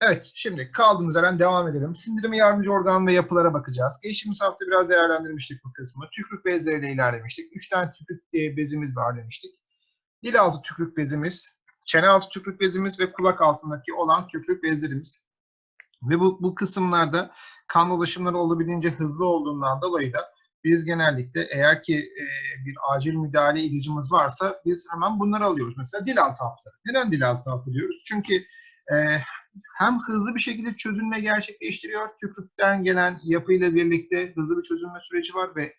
Evet, şimdi kaldığımız yerden devam edelim. Sindirime yardımcı organ ve yapılara bakacağız. Geçtiğimiz hafta biraz değerlendirmiştik bu kısmı. Tükürük bezleriyle ilerlemiştik. Üç tane tükürük e, bezimiz var demiştik. Dil altı tükürük bezimiz, çene altı tükürük bezimiz ve kulak altındaki olan tükürük bezlerimiz. Ve bu, bu kısımlarda kan dolaşımları olabildiğince hızlı olduğundan dolayı da biz genellikle eğer ki e, bir acil müdahale ilacımız varsa biz hemen bunları alıyoruz. Mesela dil altı hapları. Neden dil altı hapı diyoruz? Çünkü e, hem hızlı bir şekilde çözülme gerçekleştiriyor. Tükürükten gelen yapıyla birlikte hızlı bir çözülme süreci var ve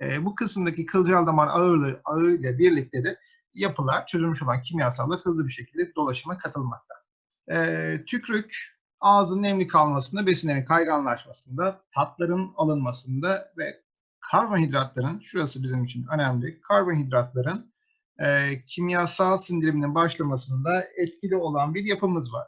e, bu kısımdaki kılcal damar ağırlığı ağırlığıyla birlikte de yapılar, çözülmüş olan kimyasallar hızlı bir şekilde dolaşıma katılmakta. E, tükrük ağzın nemli kalmasında, besinlerin kayganlaşmasında, tatların alınmasında ve karbonhidratların, şurası bizim için önemli, karbonhidratların e, kimyasal sindiriminin başlamasında etkili olan bir yapımız var.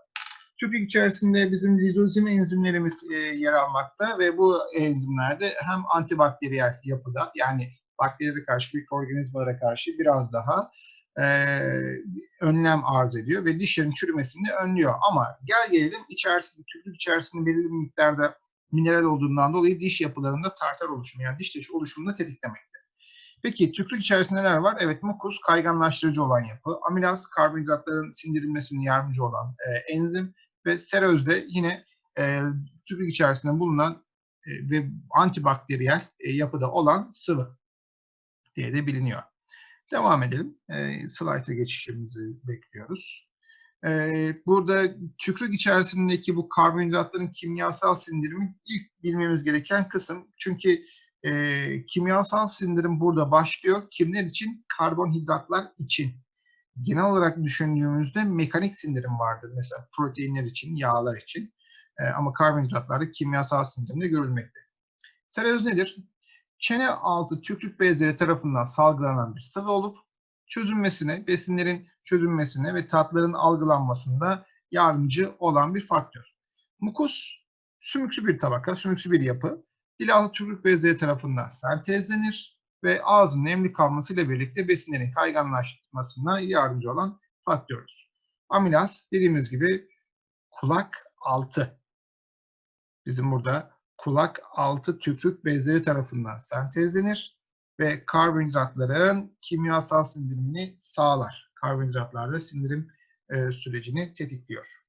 Tükürük içerisinde bizim lizozim enzimlerimiz e, yer almakta ve bu enzimlerde hem antibakteriyel yapıda yani bakterilere karşı, mikroorganizmalara karşı biraz daha e, önlem arz ediyor ve dişlerin çürümesini önlüyor. Ama gel gelelim içerisinde, tükürük içerisinde belirli bir miktarda mineral olduğundan dolayı diş yapılarında tartar oluşumu yani diş taşı oluşumunu tetiklemekte. Peki tükürük içerisinde neler var? Evet mukus kayganlaştırıcı olan yapı, amilaz karbonhidratların sindirilmesine yardımcı olan e, enzim ve seröz de yine e, tükürük içerisinde bulunan e, ve antibakteriyel e, yapıda olan sıvı diye de biliniyor. Devam edelim. E, slayta geçişimizi bekliyoruz. E, burada tükürük içerisindeki bu karbonhidratların kimyasal sindirimi ilk bilmemiz gereken kısım. Çünkü e, kimyasal sindirim burada başlıyor. Kimler için? Karbonhidratlar için. Genel olarak düşündüğümüzde mekanik sindirim vardır. Mesela proteinler için, yağlar için. E, ama karbonhidratlarda kimyasal sindirimde görülmekte. Seröz nedir? Çene altı tükürük bezleri tarafından salgılanan bir sıvı olup çözünmesine, besinlerin çözünmesine ve tatların algılanmasında yardımcı olan bir faktör. Mukus sümüksü bir tabaka, sümüksü bir yapı. Dil altı tükürük bezleri tarafından sentezlenir ve ağzın nemli kalmasıyla birlikte besinlerin kayganlaşmasına yardımcı olan faktördür. Amilaz dediğimiz gibi kulak altı. Bizim burada kulak altı tükürük bezleri tarafından sentezlenir ve karbonhidratların kimyasal sindirimini sağlar. Karbonhidratlar da sindirim e, sürecini tetikliyor.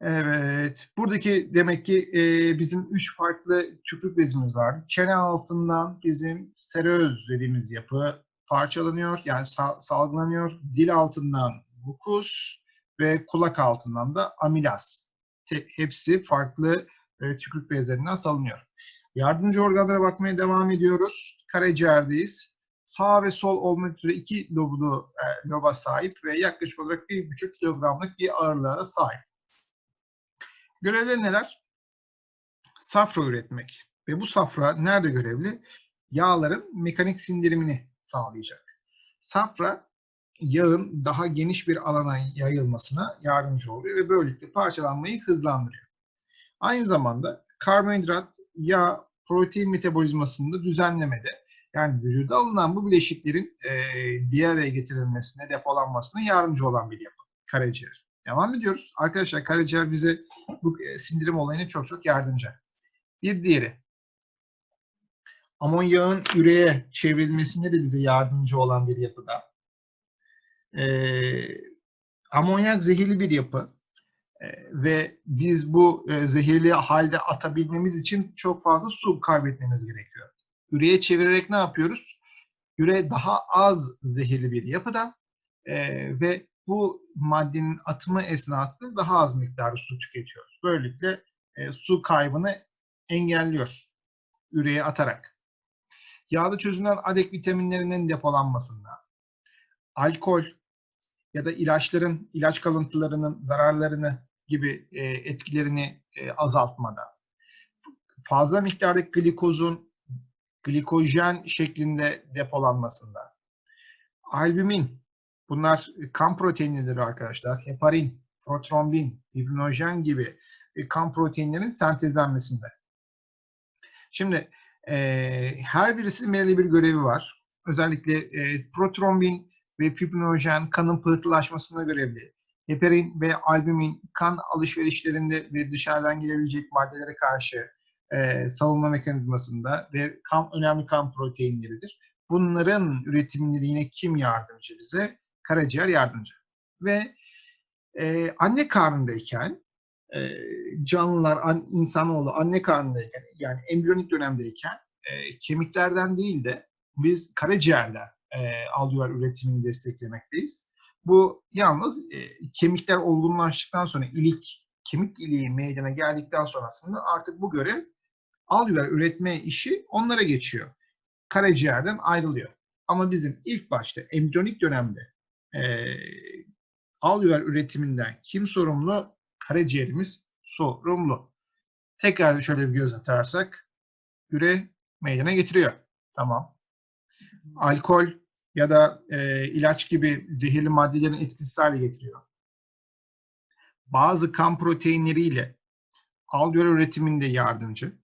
Evet, buradaki demek ki e, bizim üç farklı tükürük bezimiz var. Çene altından bizim seröz dediğimiz yapı parçalanıyor, yani sa salgılanıyor. Dil altından mukus ve kulak altından da amilaz. Te hepsi farklı e, tükürük bezlerinden salınıyor. Yardımcı organlara bakmaya devam ediyoruz. Karaciğerdeyiz. Sağ ve sol olmak üzere iki lobulu e, loba sahip ve yaklaşık olarak bir buçuk kilogramlık bir ağırlığa sahip. Görevleri neler? Safra üretmek. Ve bu safra nerede görevli? Yağların mekanik sindirimini sağlayacak. Safra yağın daha geniş bir alana yayılmasına yardımcı oluyor ve böylelikle parçalanmayı hızlandırıyor. Aynı zamanda karbonhidrat, yağ, protein metabolizmasında düzenlemede yani vücuda alınan bu bileşiklerin e, bir araya getirilmesine, depolanmasına yardımcı olan bir yapı. Karaciğer. Devam ediyoruz. Arkadaşlar karaciğer bize bu e, sindirim olayına çok çok yardımcı. Bir diğeri. Amonyağın üreye çevrilmesinde de bize yardımcı olan bir yapıda. Ee, amonyak zehirli bir yapı. Ee, ve biz bu e, zehirli halde atabilmemiz için çok fazla su kaybetmemiz gerekiyor. Üreye çevirerek ne yapıyoruz? Üre daha az zehirli bir yapıda e, ve bu maddenin atımı esnasında daha az miktarda su tüketiyoruz. Böylelikle e, su kaybını engelliyor üreye atarak. Yağda çözünen adek vitaminlerinin depolanmasında, alkol ya da ilaçların, ilaç kalıntılarının zararlarını gibi e, etkilerini e, azaltmada, fazla miktardaki glikozun glikojen şeklinde depolanmasında, albumin Bunlar e, kan proteinleri arkadaşlar. Heparin, protrombin, fibrinojen gibi e, kan proteinlerin sentezlenmesinde. Şimdi e, her birisinin belirli bir görevi var. Özellikle e, protrombin ve fibrinojen kanın pıhtılaşmasına görevli. heparin ve albümin kan alışverişlerinde ve dışarıdan gelebilecek maddelere karşı e, savunma mekanizmasında ve kan önemli kan proteinleridir. Bunların üretiminde yine kim yardımcı bize? Karaciğer yardımcı. Ve e, anne karnındayken e, canlılar, an, insanoğlu anne karnındayken yani embriyonik dönemdeyken e, kemiklerden değil de biz karaciğerden e, alveolar üretimini desteklemekteyiz. Bu yalnız e, kemikler olgunlaştıktan sonra ilik, kemik iliği meydana geldikten sonrasında artık bu görev alveolar üretme işi onlara geçiyor. Karaciğerden ayrılıyor. Ama bizim ilk başta embriyonik dönemde e, alveolar üretiminden kim sorumlu? Karaciğerimiz sorumlu. Tekrar şöyle bir göz atarsak üre meydana getiriyor. Tamam. Alkol ya da e, ilaç gibi zehirli maddelerin etkisiz hale getiriyor. Bazı kan proteinleriyle alveolar üretiminde yardımcı.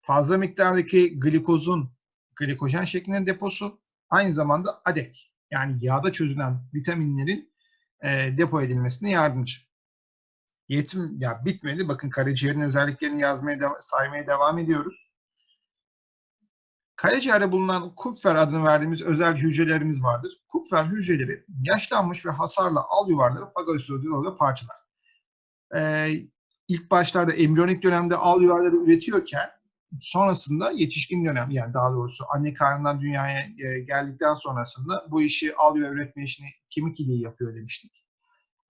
Fazla miktardaki glikozun glikojen şeklinde deposu aynı zamanda ADEK yani yağda çözülen vitaminlerin e, depo edilmesine yardımcı. Yetim ya bitmedi. Bakın karaciğerin özelliklerini yazmaya de, saymaya devam ediyoruz. Karaciğerde bulunan Kupfer adını verdiğimiz özel hücrelerimiz vardır. Kupfer hücreleri yaşlanmış ve hasarlı al yuvarları fagositoderolda parçalar. Ee, ilk başlarda embriyonik dönemde al yuvarları üretiyorken sonrasında yetişkin dönem yani daha doğrusu anne karnından dünyaya e, geldikten sonrasında bu işi al yuvar üretme işini kemik iliği yapıyor demiştik.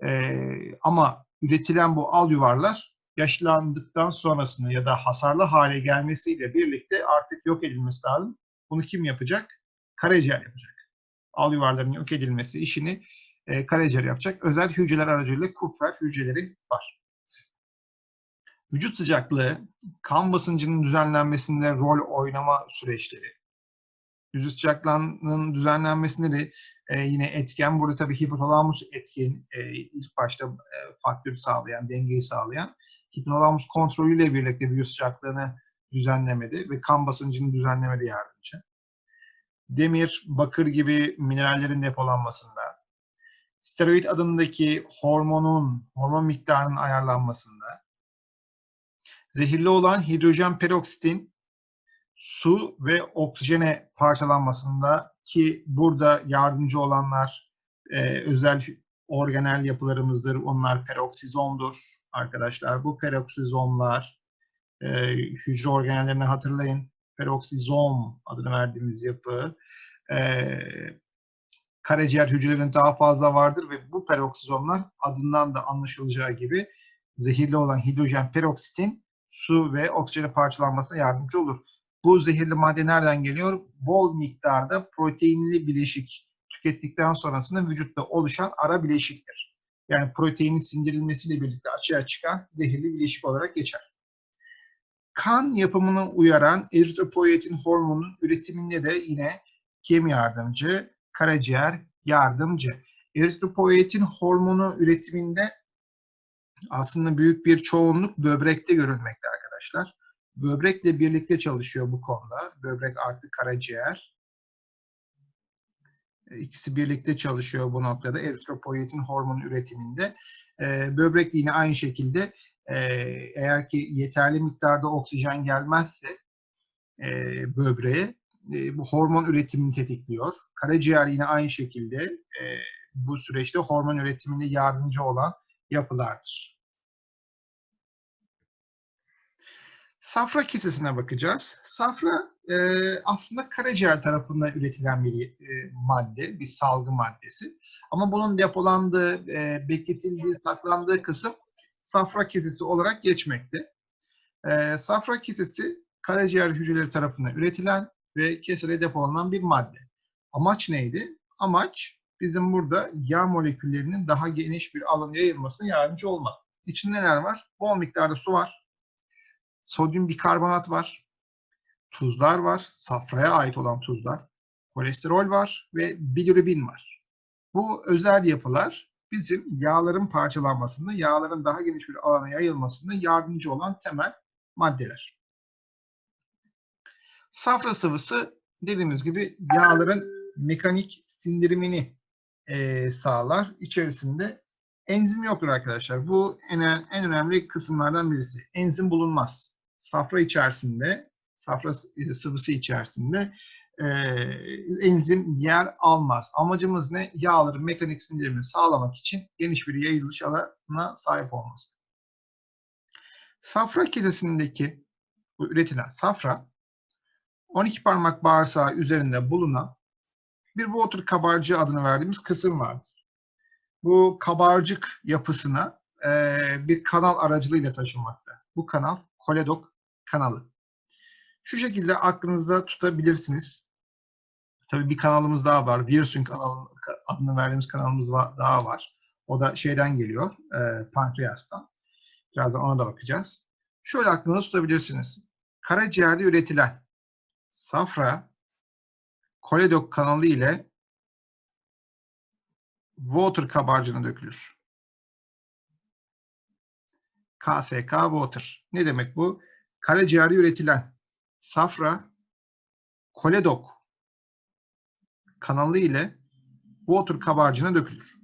Ee, ama üretilen bu al yuvarlar yaşlandıktan sonrasında ya da hasarlı hale gelmesiyle birlikte artık yok edilmesi lazım. Bunu kim yapacak? Karaciğer yapacak. Al yuvarların yok edilmesi işini e, karaciğer yapacak. Özel hücreler aracılığıyla Kupfer hücreleri var. Vücut sıcaklığı, kan basıncının düzenlenmesinde rol oynama süreçleri. Vücut sıcaklığının düzenlenmesinde de e, yine etken. Burada tabii hipotalamus etkin, e, ilk başta e, faktörü sağlayan, dengeyi sağlayan. Hipotalamus kontrolüyle birlikte vücut sıcaklığını düzenlemede ve kan basıncını düzenlemede yardımcı. Demir, bakır gibi minerallerin depolanmasında, steroid adındaki hormonun, hormon miktarının ayarlanmasında, zehirli olan hidrojen peroksitin su ve oksijene parçalanmasında ki burada yardımcı olanlar e, özel organel yapılarımızdır. Onlar peroksizomdur arkadaşlar. Bu peroksizomlar e, hücre organellerini hatırlayın. Peroksizom adını verdiğimiz yapı e, karaciğer hücrelerinin daha fazla vardır ve bu peroksizomlar adından da anlaşılacağı gibi zehirli olan hidrojen peroksitin su ve oksijene parçalanmasına yardımcı olur. Bu zehirli madde nereden geliyor? Bol miktarda proteinli bileşik tükettikten sonrasında vücutta oluşan ara bileşiktir. Yani proteinin sindirilmesiyle birlikte açığa çıkan zehirli bileşik olarak geçer. Kan yapımını uyaran eritropoietin hormonunun üretiminde de yine kim yardımcı? Karaciğer yardımcı. Eritropoietin hormonu üretiminde aslında büyük bir çoğunluk böbrekte görülmekte arkadaşlar. Böbrekle birlikte çalışıyor bu konuda. Böbrek artı karaciğer. İkisi birlikte çalışıyor bu noktada eritropoietin hormon üretiminde. E, böbrek yine aynı şekilde e, eğer ki yeterli miktarda oksijen gelmezse e, böbreğe e, bu hormon üretimini tetikliyor. Karaciğer yine aynı şekilde e, bu süreçte hormon üretiminde yardımcı olan yapılardır. Safra kesesine bakacağız. Safra e, aslında karaciğer tarafından üretilen bir e, madde, bir salgı maddesi. Ama bunun depolandığı, e, bekletildiği, saklandığı kısım safra kesesi olarak geçmekte. E, safra kesesi karaciğer hücreleri tarafından üretilen ve kesede depolanan bir madde. Amaç neydi? Amaç bizim burada yağ moleküllerinin daha geniş bir alana yayılmasına yardımcı olmak. İçinde neler var? Bol miktarda su var, sodyum bikarbonat var, tuzlar var, safraya ait olan tuzlar, kolesterol var ve bilirubin var. Bu özel yapılar bizim yağların parçalanmasında, yağların daha geniş bir alana yayılmasında yardımcı olan temel maddeler. Safra sıvısı dediğimiz gibi yağların mekanik sindirimini e, sağlar. İçerisinde Enzim yoktur arkadaşlar. Bu en, en önemli kısımlardan birisi. Enzim bulunmaz. Safra içerisinde, safra sıvısı içerisinde e, enzim yer almaz. Amacımız ne? Yağların mekanik sindirimini sağlamak için geniş bir yayılış alanına sahip olması. Safra kesesindeki bu üretilen safra 12 parmak bağırsağı üzerinde bulunan bir water kabarcığı adını verdiğimiz kısım vardır. Bu kabarcık yapısına e, bir kanal aracılığıyla taşınmakta. Bu kanal koledok kanalı. Şu şekilde aklınızda tutabilirsiniz. Tabii bir kanalımız daha var. Virsün kanal adını verdiğimiz kanalımız daha var. O da şeyden geliyor, e, pankreastan. Birazdan ona da bakacağız. Şöyle aklınızda tutabilirsiniz. Karaciğerde üretilen safra koledok kanalı ile water kabarcığına dökülür. KSK water. Ne demek bu? Karaciğerde üretilen safra koledok kanalı ile water kabarcığına dökülür.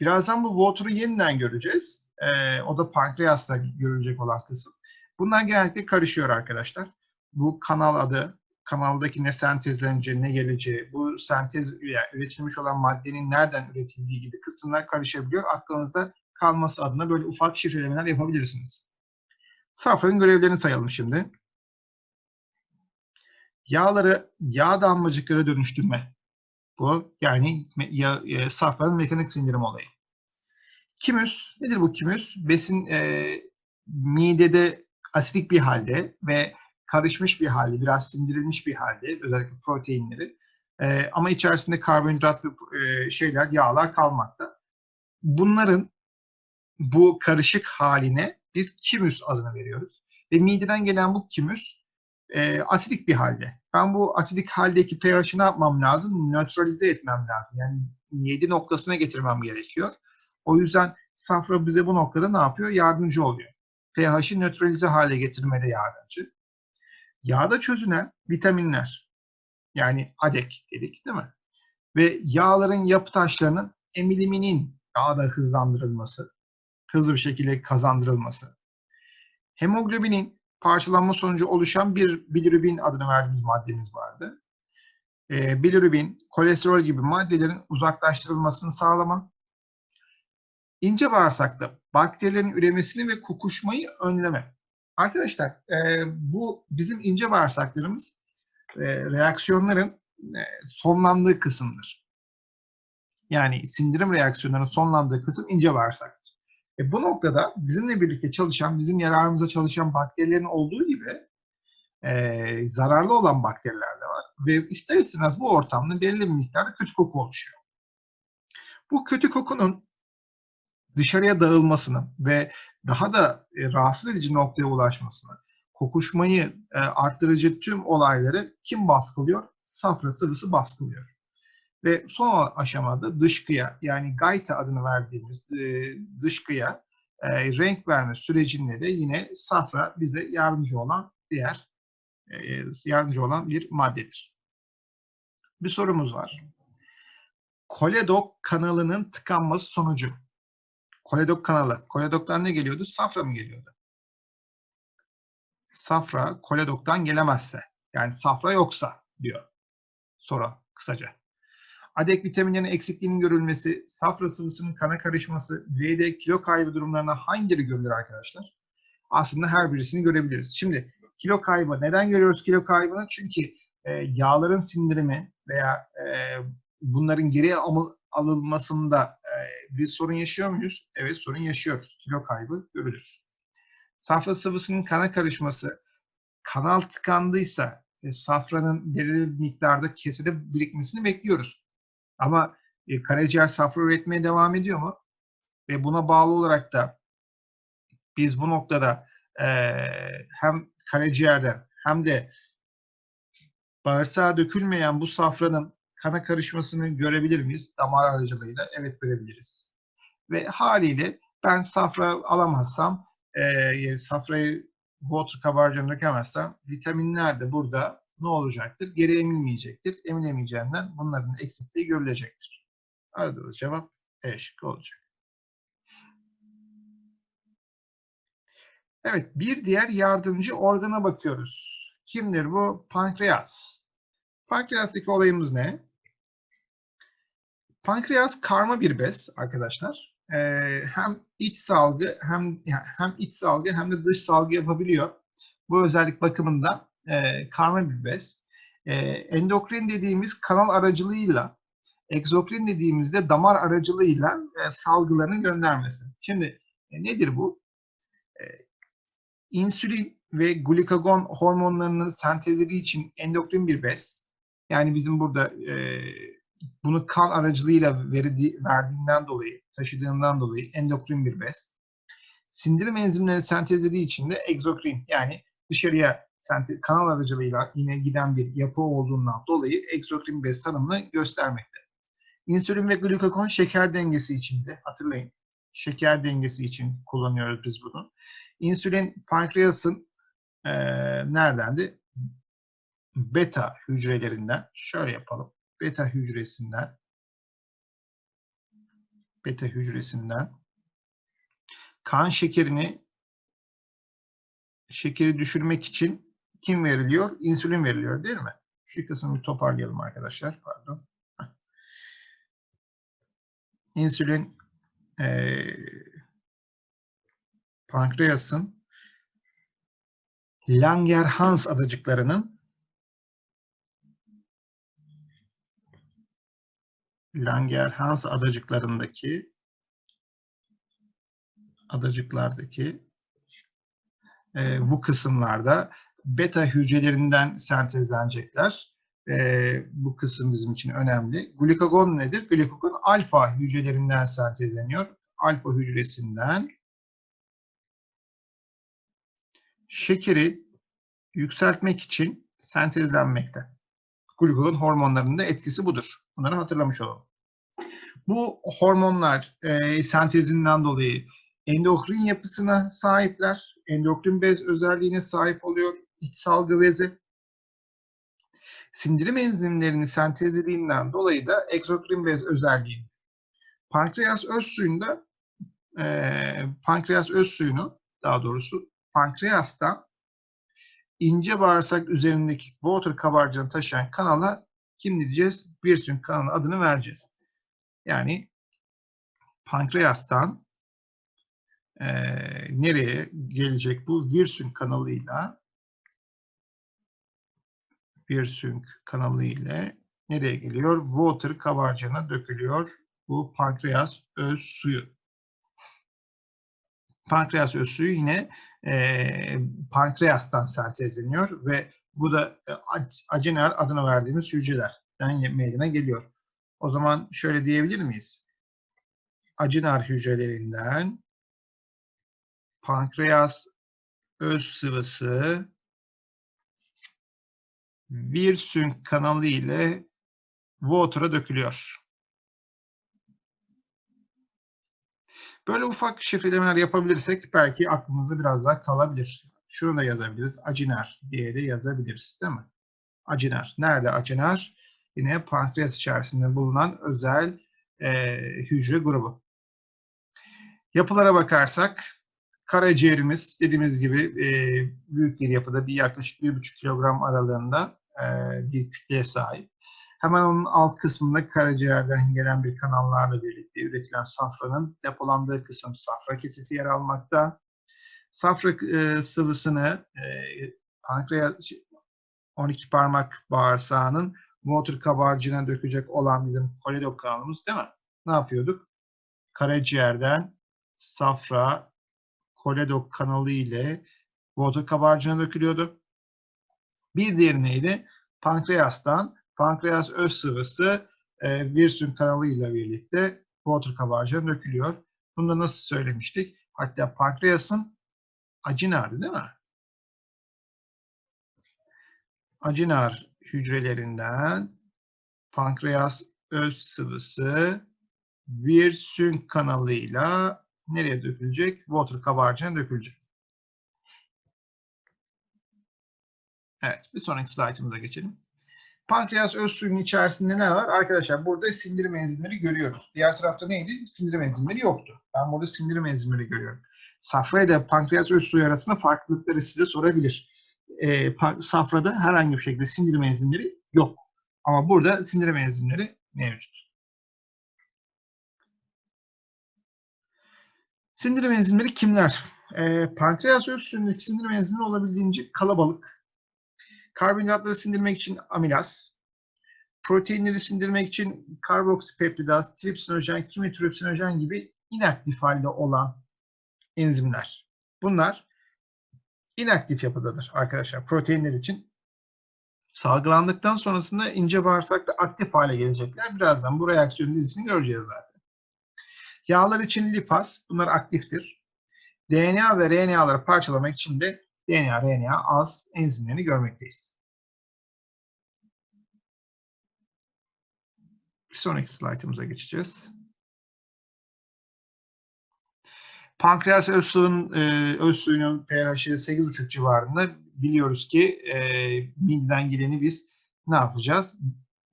Birazdan bu water'ı yeniden göreceğiz. Ee, o da pankreasta görülecek olan kısım. Bunlar genellikle karışıyor arkadaşlar. Bu kanal adı, kanaldaki ne sentezleneceği, ne geleceği, bu sentez yani üretilmiş olan maddenin nereden üretildiği gibi kısımlar karışabiliyor. Aklınızda kalması adına böyle ufak şifrelemeler yapabilirsiniz. Safranın görevlerini sayalım şimdi. Yağları yağ damlacıklara dönüştürme. Bu yani ya, ya, safranın mekanik sindirim olayı. Kimüs, nedir bu kimüs? Besin e, midede asidik bir halde ve karışmış bir halde, biraz sindirilmiş bir halde, özellikle proteinleri. E, ama içerisinde karbonhidrat ve e, şeyler, yağlar kalmakta. Bunların bu karışık haline biz kimüs adını veriyoruz. Ve mideden gelen bu kimüs e, asidik bir halde. Ben bu asidik haldeki pH'i ne yapmam lazım? Nötralize etmem lazım. Yani 7 noktasına getirmem gerekiyor. O yüzden safra bize bu noktada ne yapıyor? Yardımcı oluyor. pH'i nötralize hale getirmede yardımcı. Yağda çözünen vitaminler. Yani ADEK dedik değil mi? Ve yağların yapı taşlarının emiliminin daha da hızlandırılması, hızlı bir şekilde kazandırılması. Hemoglobinin parçalanma sonucu oluşan bir bilirubin adını verdiğimiz maddemiz vardı. E, bilirubin, kolesterol gibi maddelerin uzaklaştırılmasını sağlama, ince bağırsakta bakterilerin üremesini ve kokuşmayı önleme. Arkadaşlar e, bu bizim ince bağırsaklarımız e, reaksiyonların e, sonlandığı kısımdır. Yani sindirim reaksiyonlarının sonlandığı kısım ince bağırsak. E bu noktada bizimle birlikte çalışan, bizim yararımıza çalışan bakterilerin olduğu gibi e, zararlı olan bakteriler de var. Ve ister istemez bu ortamda belirli bir miktarda kötü koku oluşuyor. Bu kötü kokunun dışarıya dağılmasını ve daha da e, rahatsız edici noktaya ulaşmasını, kokuşmayı e, arttırıcı tüm olayları kim baskılıyor? Safra sıvısı baskılıyor. Ve son aşamada dışkıya yani gayta adını verdiğimiz e, dışkıya renk verme sürecinde de yine safra bize yardımcı olan diğer yardımcı olan bir maddedir. Bir sorumuz var. Koledok kanalının tıkanması sonucu. Koledok kanalı. Koledoktan ne geliyordu? Safra mı geliyordu? Safra koledoktan gelemezse yani safra yoksa diyor soru kısaca. Adek vitaminlerinin eksikliğinin görülmesi, safra sıvısının kana karışması, bireyde kilo kaybı durumlarına hangileri görülür arkadaşlar? Aslında her birisini görebiliriz. Şimdi kilo kaybı, neden görüyoruz kilo kaybını? Çünkü e, yağların sindirimi veya e, bunların geri alınmasında bir sorun yaşıyor muyuz? Evet sorun yaşıyoruz. Kilo kaybı görülür. Safra sıvısının kana karışması, kanal tıkandıysa e, safranın belirli miktarda kesede birikmesini bekliyoruz. Ama e, karaciğer safra üretmeye devam ediyor mu? Ve buna bağlı olarak da biz bu noktada hem karaciğerden hem de bağırsağa dökülmeyen bu safranın kana karışmasını görebilir miyiz damar aracılığıyla? Evet görebiliriz. Ve haliyle ben safra alamazsam, e, safrayı water kabarcığını dökemezsem vitaminler de burada ne olacaktır? Geri emilmeyecektir. Emilemeyeceğinden bunların eksikliği görülecektir. Arada da cevap E şıkkı olacak. Evet, bir diğer yardımcı organa bakıyoruz. Kimdir bu? Pankreas. Pankreastaki olayımız ne? Pankreas karma bir bez arkadaşlar. Ee, hem iç salgı hem yani hem iç salgı hem de dış salgı yapabiliyor. Bu özellik bakımından e, karma bir bez. E, endokrin dediğimiz kanal aracılığıyla, egzokrin dediğimizde damar aracılığıyla e, salgılarını göndermesi. Şimdi e, nedir bu? E, insülin ve glikagon hormonlarının sentezlediği için endokrin bir bez. Yani bizim burada e, bunu kan aracılığıyla verdi, verdiğinden dolayı, taşıdığından dolayı endokrin bir bez. Sindirim enzimleri sentezlediği için de egzokrin yani dışarıya sentez, kanal aracılığıyla yine giden bir yapı olduğundan dolayı egzokrin bez tanımını göstermekte. İnsülin ve glikagon şeker dengesi içinde hatırlayın. Şeker dengesi için kullanıyoruz biz bunu. İnsülin pankreasın e, neredendi? Beta hücrelerinden. Şöyle yapalım. Beta hücresinden beta hücresinden kan şekerini şekeri düşürmek için kim veriliyor? İnsülin veriliyor değil mi? Şu kısmı toparlayalım arkadaşlar. Pardon. İnsülin e, pankreasın Langerhans adacıklarının Langerhans adacıklarındaki adacıklardaki e, bu kısımlarda beta hücrelerinden sentezlenecekler. E, bu kısım bizim için önemli. Glikagon nedir? Glikagon alfa hücrelerinden sentezleniyor. Alfa hücresinden şekeri yükseltmek için sentezlenmekte. Glikagon hormonlarının da etkisi budur. Bunları hatırlamış olalım. Bu hormonlar e, sentezinden dolayı endokrin yapısına sahipler. Endokrin bez özelliğine sahip oluyor. İç salgı bezi. Sindirim enzimlerini sentezlediğinden dolayı da egzokrin bez özelliği. Pankreas öz suyunda e, pankreas öz suyunu daha doğrusu pankreastan ince bağırsak üzerindeki water kabarcığını taşıyan kanala kim diyeceğiz? Birsün kanalı adını vereceğiz. Yani pankreastan e, nereye gelecek bu? Virsün kanalıyla Virsünk kanalı ile nereye geliyor? Water kabarcığına dökülüyor bu pankreas öz suyu. Pankreas öz suyu yine e, pankreastan sentezleniyor ve bu da e, acinar adını verdiğimiz hücrelerden meydana geliyor. O zaman şöyle diyebilir miyiz? Acinar hücrelerinden pankreas öz sıvısı bir sünk kanalı ile water'a dökülüyor. Böyle ufak şifrelemeler yapabilirsek belki aklımızda biraz daha kalabilir. Şunu da yazabiliriz. Acinar diye de yazabiliriz değil mi? Acinar. Nerede acinar? Yine pankreas içerisinde bulunan özel e, hücre grubu. Yapılara bakarsak karaciğerimiz dediğimiz gibi e, büyük bir yapıda bir yaklaşık 1,5 kilogram aralığında e, bir kütleye sahip. Hemen onun alt kısmında karaciğerden gelen bir kanallarla birlikte üretilen safranın depolandığı kısım safra kesesi yer almakta. Safra e, sıvısını e, pankreas 12 parmak bağırsağının motor kabarcığına dökecek olan bizim koledok kanalımız değil mi? Ne yapıyorduk? Karaciğerden safra koledok kanalı ile motor kabarcığına dökülüyordu. Bir diğeri neydi? Pankreastan pankreas öz sıvısı e, Virsün kanalıyla birlikte water kabarcığına dökülüyor. Bunu da nasıl söylemiştik? Hatta pankreasın acinar değil mi? Acinar hücrelerinden pankreas öz sıvısı bir sünk kanalıyla nereye dökülecek? Water kabarcığına dökülecek. Evet, bir sonraki slaytımıza geçelim. Pankreas öz suyunun içerisinde ne var? Arkadaşlar burada sindirim enzimleri görüyoruz. Diğer tarafta neydi? Sindirim enzimleri yoktu. Ben burada sindirim enzimleri görüyorum. Safra ile pankreas öz suyu arasında farklılıkları size sorabilir. E, safrada herhangi bir şekilde sindirim enzimleri yok. Ama burada sindirim enzimleri mevcut. Sindirim enzimleri kimler? E, pankreas öz suyundaki sindirim enzimleri olabildiğince kalabalık. Karbonhidratları sindirmek için amilaz, proteinleri sindirmek için karboksipeptidaz, tripsinojen, kimitripsinojen gibi inaktif halde olan enzimler. Bunlar inaktif yapıdadır arkadaşlar proteinler için. Salgılandıktan sonrasında ince bağırsakta aktif hale gelecekler. Birazdan bu reaksiyon dizisini göreceğiz zaten. Yağlar için lipaz, bunlar aktiftir. DNA ve RNA'ları parçalamak için de DNA, RNA az enzimlerini görmekteyiz. Bir sonraki slaytımıza geçeceğiz. Pankreas öz suyun, e, öz suyunun pH'i 8,5 civarında biliyoruz ki e, mideden geleni biz ne yapacağız?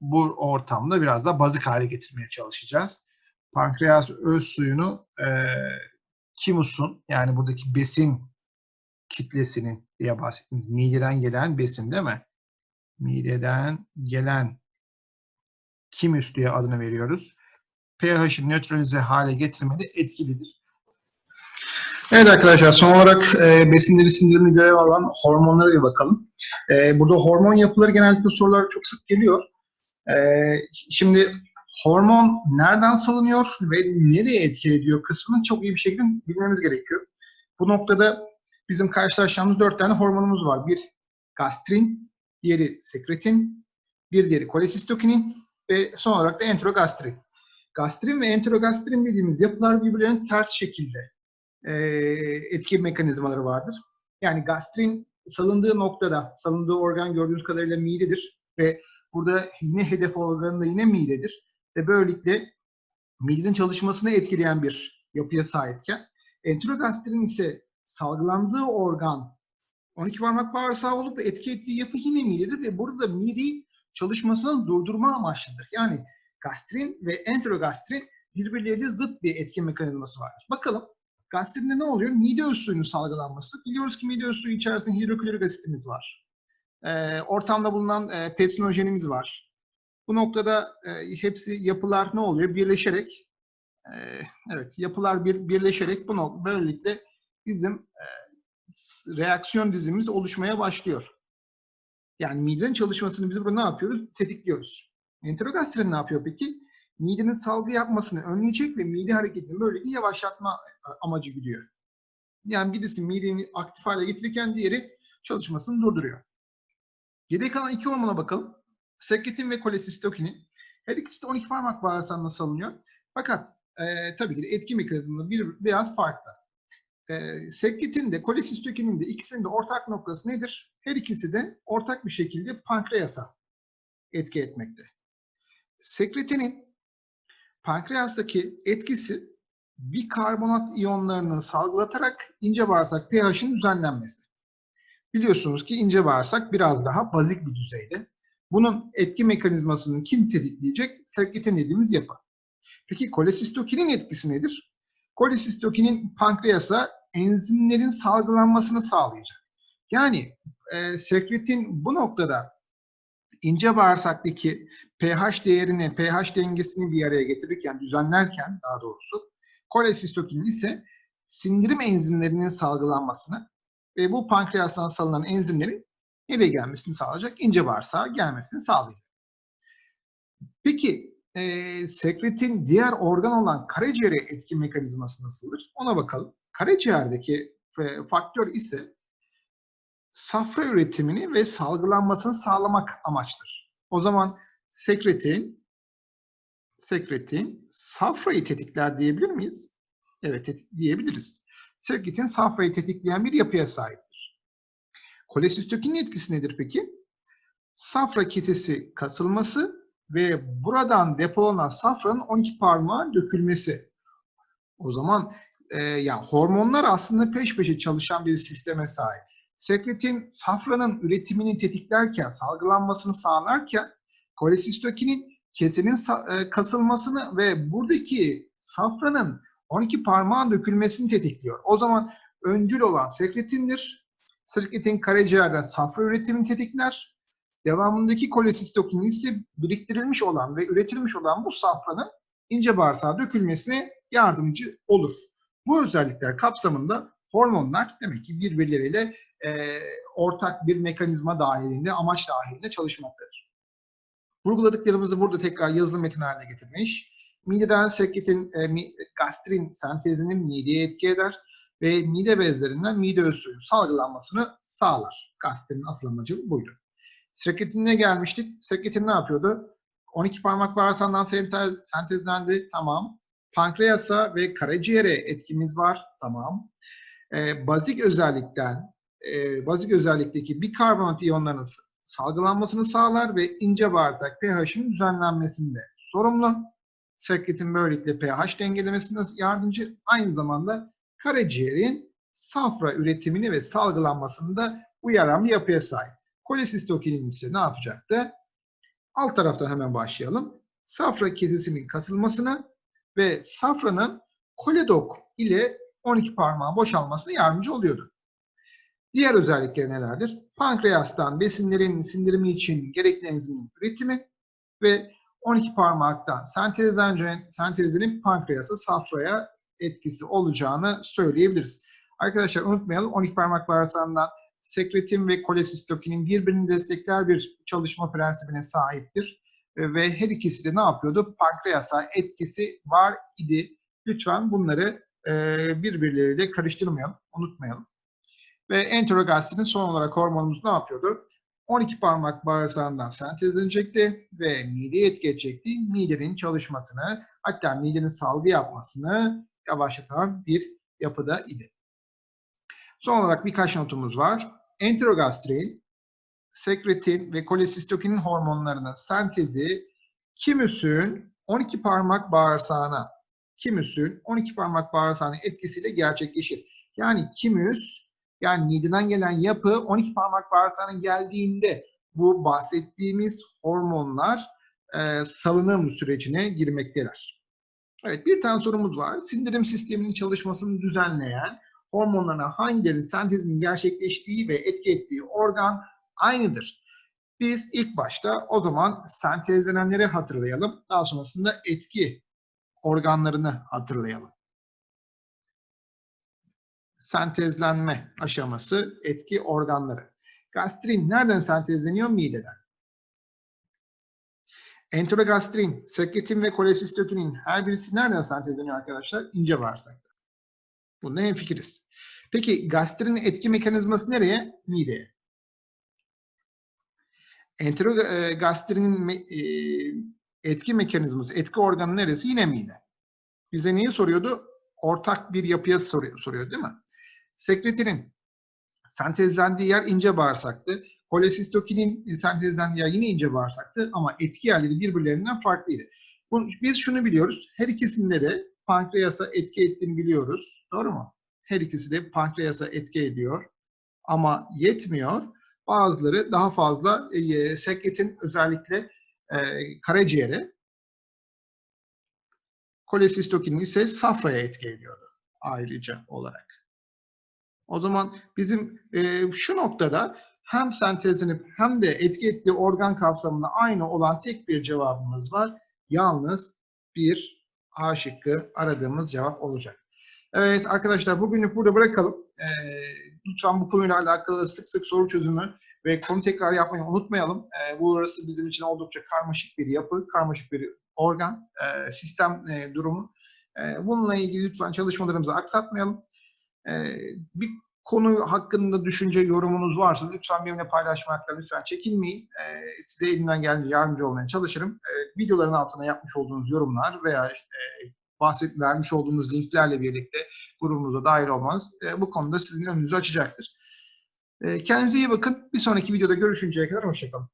Bu ortamda biraz da bazık hale getirmeye çalışacağız. Pankreas öz suyunu e, kimusun yani buradaki besin kitlesinin diye bahsettiğimiz mideden gelen besin değil mi? Mideden gelen kimüs diye adını veriyoruz. pH'i nötralize hale getirmede etkilidir. Evet arkadaşlar son olarak e, besinleri sindirimde görev alan hormonlara bir bakalım. E, burada hormon yapıları genellikle sorular çok sık geliyor. E, şimdi hormon nereden salınıyor ve nereye etki ediyor kısmını çok iyi bir şekilde bilmemiz gerekiyor. Bu noktada bizim karşılaşacağımız dört tane hormonumuz var. Bir gastrin, diğeri sekretin, bir diğeri kolesistokinin ve son olarak da enterogastrin. Gastrin ve enterogastrin dediğimiz yapılar birbirlerinin ters şekilde e, etki mekanizmaları vardır. Yani gastrin salındığı noktada, salındığı organ gördüğünüz kadarıyla midedir ve burada yine hedef organı da yine midedir ve böylelikle midenin çalışmasını etkileyen bir yapıya sahipken enterogastrin ise salgılandığı organ 12 parmak bağırsağı olup etki ettiği yapı yine midedir ve burada mideyi çalışmasını durdurma amaçlıdır. Yani gastrin ve enterogastrin birbirleriyle zıt bir etki mekanizması vardır. Bakalım gastrinde ne oluyor? Mide öz suyunun salgılanması. Biliyoruz ki mide öz suyu içerisinde hidroklorik asitimiz var. Ee, ortamda bulunan e, pepsinojenimiz var. Bu noktada e, hepsi yapılar ne oluyor? Birleşerek e, evet yapılar bir, birleşerek bunu böylelikle bizim e, reaksiyon dizimiz oluşmaya başlıyor. Yani midenin çalışmasını biz burada ne yapıyoruz? Tetikliyoruz. Enterogastrin ne yapıyor peki? Midenin salgı yapmasını önleyecek ve mide hareketini böyle bir yavaşlatma amacı gidiyor. Yani birisi mideyi aktif hale getirirken diğeri çalışmasını durduruyor. Geriye kalan iki hormona bakalım. Sekretin ve kolesistokinin. Her ikisi de 12 parmak bağırsağında salınıyor. Fakat e, tabii ki de etki mekanizması bir, biraz farklı. E, sekretin de kolesistokinin de ikisinin de ortak noktası nedir? Her ikisi de ortak bir şekilde pankreasa etki etmekte. Sekretinin pankreastaki etkisi bikarbonat iyonlarının salgılatarak ince bağırsak pH'in düzenlenmesi. Biliyorsunuz ki ince bağırsak biraz daha bazik bir düzeyde. Bunun etki mekanizmasını kim tetikleyecek? Sekretin dediğimiz yapı. Peki kolesistokinin etkisi nedir? Kolesistokinin pankreasa enzimlerin salgılanmasını sağlayacak. Yani e, sekretin bu noktada ince bağırsaktaki pH değerini, pH dengesini bir araya getirirken, düzenlerken daha doğrusu kolesistokinin ise sindirim enzimlerinin salgılanmasını ve bu pankreastan salınan enzimlerin nereye gelmesini sağlayacak? İnce bağırsağa gelmesini sağlayacak. Peki e, sekretin diğer organ olan karaciğere etki mekanizması nasıldır? Ona bakalım. Karaciğerdeki e, faktör ise safra üretimini ve salgılanmasını sağlamak amaçtır. O zaman sekretin sekretin safrayı tetikler diyebilir miyiz? Evet diyebiliriz. Sekretin safrayı tetikleyen bir yapıya sahiptir. Kolesistokinin etkisi nedir peki? Safra kesesi kasılması ve buradan depolanan safranın 12 parmağa dökülmesi. O zaman e, yani hormonlar aslında peş peşe çalışan bir sisteme sahip. Sekretin safranın üretimini tetiklerken, salgılanmasını sağlarken kolesistokinin kesenin kasılmasını ve buradaki safranın 12 parmağın dökülmesini tetikliyor. O zaman öncül olan sekretindir. Sekretin karaciğerden safra üretimini tetikler. Devamındaki kolesistokinin ise biriktirilmiş olan ve üretilmiş olan bu safranın ince bağırsağa dökülmesine yardımcı olur. Bu özellikler kapsamında hormonlar demek ki birbirleriyle e, ortak bir mekanizma dahilinde, amaç dahilinde çalışmaktadır. Vurguladıklarımızı burada tekrar yazılı metin haline getirmiş. Mideden sekretin, e, mi- gastrin sentezinin mideye etki eder ve mide bezlerinden mide öz suyu salgılanmasını sağlar. Gastrinin asıl amacı buydu. Sekretinine gelmiştik. Sekretin ne yapıyordu? 12 parmak bağırsağından sentez, sentezlendi. Tamam. Pankreasa ve karaciğere etkimiz var. Tamam. Ee, bazik özellikten, e, bazik özellikteki bikarbonat iyonlarının salgılanmasını sağlar ve ince bağırsak pH'in düzenlenmesinde sorumlu. Sekretin böylelikle pH dengelemesinde yardımcı. Aynı zamanda karaciğerin safra üretimini ve salgılanmasında uyaran bir yapıya sahip. Kolesistokinin ise ne yapacaktı? Alt taraftan hemen başlayalım. Safra kesesinin kasılmasına ve safranın koledok ile 12 parmağın boşalmasına yardımcı oluyordu. Diğer özellikleri nelerdir? Pankreastan besinlerin sindirimi için gerekli enzimin üretimi ve 12 parmaktan sentezleneceğin, sentezlerin pankreasa, safraya etkisi olacağını söyleyebiliriz. Arkadaşlar unutmayalım 12 parmak bağırsağından sekretin ve kolesistokinin birbirini destekler bir çalışma prensibine sahiptir. Ve her ikisi de ne yapıyordu? Pankreasa etkisi var idi. Lütfen bunları birbirleriyle karıştırmayalım, unutmayalım. Ve enterogastrin son olarak hormonumuz ne yapıyordu? 12 parmak bağırsağından sentezlenecekti ve mideye etki edecekti. Midenin çalışmasını, hatta midenin salgı yapmasını yavaşlatan bir yapıda idi. Son olarak birkaç notumuz var. Enterogastrin, sekretin ve kolesistokinin hormonlarının sentezi kimüsün 12 parmak bağırsağına, kimüsün 12 parmak bağırsağına etkisiyle gerçekleşir. Yani kimüs, yani mideden gelen yapı 12 parmak bağırsağına geldiğinde bu bahsettiğimiz hormonlar e, salınım sürecine girmekteler. Evet bir tane sorumuz var. Sindirim sisteminin çalışmasını düzenleyen hormonlarına hangilerinin sentezinin gerçekleştiği ve etki ettiği organ aynıdır. Biz ilk başta o zaman sentezlenenleri hatırlayalım. Daha sonrasında etki organlarını hatırlayalım. Sentezlenme aşaması, etki organları. Gastrin nereden sentezleniyor? Mideden. Enterogastrin, sekretin ve kolesistokinin her birisi nereden sentezleniyor arkadaşlar? İnce bağırsakta. Bunda hemfikiriz. Peki gastrinin etki mekanizması nereye? Mideye. Enterogastrinin me- e, etki mekanizması, etki organı neresi? Yine mide. Bize neyi soruyordu? Ortak bir yapıya soruyor, soruyor değil mi? Sekretinin sentezlendiği yer ince bağırsaktı. Kolesistokinin sentezlendiği yer yine ince bağırsaktı ama etki yerleri birbirlerinden farklıydı. Biz şunu biliyoruz. Her ikisinde de pankreasa etki ettiğini biliyoruz. Doğru mu? Her ikisi de pankreasa etki ediyor. Ama yetmiyor. Bazıları daha fazla e, sekretin özellikle e, karaciğere, kolesistokinin ise safraya etki ediyordu ayrıca olarak. O zaman bizim e, şu noktada hem sentezlenip hem de etki ettiği organ kapsamında aynı olan tek bir cevabımız var. Yalnız bir A şıkkı aradığımız cevap olacak. Evet arkadaşlar bugünlük burada bırakalım. E, lütfen bu konuyla alakalı sık sık soru çözümü ve konu tekrar yapmayı unutmayalım. E, bu arası bizim için oldukça karmaşık bir yapı, karmaşık bir organ, e, sistem e, durumu. E, bununla ilgili lütfen çalışmalarımızı aksatmayalım. E, bir konu hakkında düşünce, yorumunuz varsa lütfen benimle paylaşmakta lütfen çekinmeyin. E, size elimden geldiğince yardımcı olmaya çalışırım. E, videoların altına yapmış olduğunuz yorumlar veya e, bahset vermiş olduğumuz linklerle birlikte grubumuza dahil olmanız e, bu konuda sizin önünüzü açacaktır. Kendinize iyi bakın. Bir sonraki videoda görüşünceye kadar hoşçakalın.